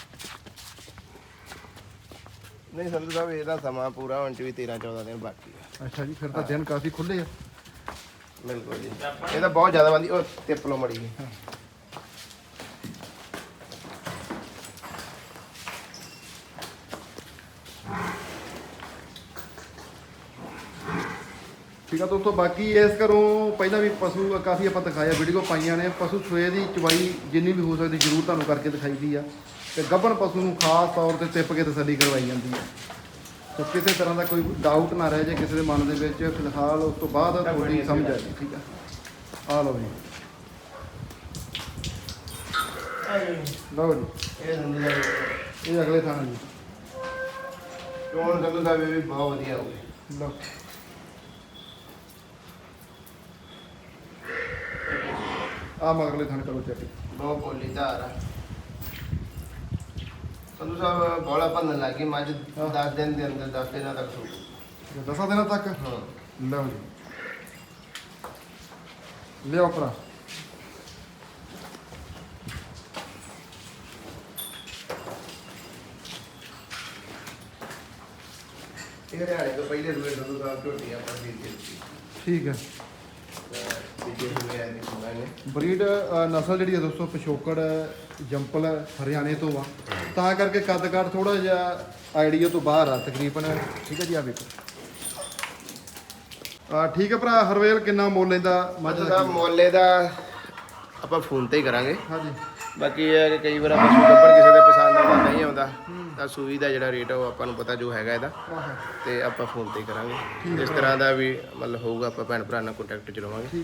ਨਹੀਂ ਸੰਧੂ ਸਾਹਿਬ ਇਹਦਾ ਸਮਾਂ ਪੂਰਾ ਹੋਣ ਚ ਵੀ 13 14 ਦਿਨ ਬਾਕੀ ਆ। ਅੱਛਾ ਜੀ ਫਿਰ ਤਾਂ ਦਿਨ ਕਾਫੀ ਖੁੱਲੇ ਆ। ਬਿਲਕੁਲ ਜੀ। ਇਹ ਤਾਂ ਬਹੁਤ ਜ਼ਿਆਦਾ ਬੰਦੀ ਉਹ ਟਿਪ ਲੋ ਮੜੀ ਜੀ। ਠੀਕ ਆ ਦੋਸਤੋ ਬਾਕੀ ਇਸ ਘਰੋਂ ਪਹਿਲਾਂ ਵੀ ਪਸ਼ੂ ਕਾਫੀ ਆਪਾਂ ਦਿਖਾਇਆ ਵੀਡੀਓ ਪਾਈਆਂ ਨੇ। ਪਸ਼ੂ ਸੂਏ ਦੀ ਚਵਾਈ ਜਿੰਨੀ ਵੀ ਹੋ ਸਕਦੀ ਜ਼ਰੂਰ ਤੁਹਾਨੂੰ ਕਰਕੇ ਦਿਖਾਈਦੀ ਆ। ਤੇ ਗੱਭਣ ਪਸ਼ੂ ਨੂੰ ਖਾਸ ਤੌਰ ਤੇ ਟਿੱਪ ਕੇ ਤਸੱਲੀ ਕਰਵਾਈ ਜਾਂਦੀ ਆ ਤੇ ਕਿਸੇ ਤਰ੍ਹਾਂ ਦਾ ਕੋਈ ਡਾਊਟ ਨਾ ਰਹਿ ਜਾਏ ਕਿਸੇ ਦੇ ਮਨ ਦੇ ਵਿੱਚ ਫਿਲਹਾਲ ਉਸ ਤੋਂ ਬਾਅਦ ਤੁਹਾਡੀ ਸਮਝ ਆ ਜਾਏ ਠੀਕ ਆ? ਆ ਲਓ ਜੀ। ਲਓ ਜੀ। ਇਹ ਅਗਲੇ ਥਾਂ ਜੀ। ਚੋਣ ਸਾਹਿਬ ਇਹ ਵੀ ਬਹੁਤ ਵਧੀਆ ਹੋ ਗਈ ਲਓ। ਆ ਮਗਲੇ ਥਾਂ ਕਰੋ ਚੈੱਕ ਬਹੁਤ ਪੋਲੀ ਧਾਰ ਆ। ਸੰਧੂ ਸਾਹਿਬ ਬੋਲਾ ਭੰਨਣ ਲੱਗੀ ਮੱਝ 10 ਦਿਨ ਦੇ ਅੰਦਰ 10 ਦਿਨਾਂ ਤੱਕ ਸੂ ਦਸਾਂ ਦਿਨਾਂ ਤੱਕ? ਹਾਂ। ਲਓ ਜੀ। ਲਿਓ ਭਰਾ। ਇਹ ਹਰਿਆਣੇ ਤੋਂ ਪਹਿਲੇ ਸੂਏ ਸੰਧੂ ਸਾਹਿਬ ਝੋਟੀ ਆਪਾਂ ਦਿੱਤੀ ਠੀਕ ਹੈ। ਤੀਜੇ ਸੂਏ ਆਏ ਨੇ ਬਰੀਡ ਨਸਲ ਜਿਹੜੀ ਹੈ ਦੋਸਤੋ ਪਿਛੋਕੜ ਜੰਪਲ ਹਰਿਆਣੇ ਤੋਂ ਆ। ਤਾਂ ਕਰਕੇ ਕੱਦ ਕਾਠ ਥੋੜਾ ਜਿਹਾ ਆਈਡੀਆ ਤੋਂ ਬਾਹਰ ਆ ਤਕਰੀਬਨ। ਠੀਕ ਹੈ ਜੀ ਆ ਵੇਖੋ। ਆ ਠੀਕ ਹੈ ਭਰਾ ਹਰਵੇਲ ਕਿੰਨਾ ਮੁੱਲ ਲੈਂਦਾ ਮੱਝ ਦਾ ਮੋਲੇ ਦਾ ਆਪਾਂ ਫੋਨ ਤੇ ਹੀ ਕਰਾਂਗੇ। ਹਾਂਜੀ। ਬਾਕੀ ਇਹ ਹੈ ਕਿ ਕਈ ਵਾਰ ਆਪਾਂ ਸੂ ਗੱਬਰ ਕਿਸੇ ਦੇ ਪਸੰਦ ਆਉਂਦਾ ਨਹੀਂ ਆਉਂਦਾ ਤਾਂ ਸੂਈ ਦਾ ਜਿਹੜਾ ਰੇਟ ਆ ਉਹ ਆਪਾਂ ਨੂੰ ਪਤਾ ਜੋ ਹੈਗਾ ਇਹਦਾ। ਤੇ ਆਪਾਂ ਫੋਨ ਤੇ ਹੀ ਕਰਾਂਗੇ। ਇਸ ਤਰ੍ਹਾਂ ਦਾ ਵੀ ਮਤਲਬ ਹੋਊਗਾ ਆਪਾਂ ਭੈਣ ਭਰਾ ਨਾਲ ਕੰਟੈਕਟ ਚ ਰਵਾਂਗੇ।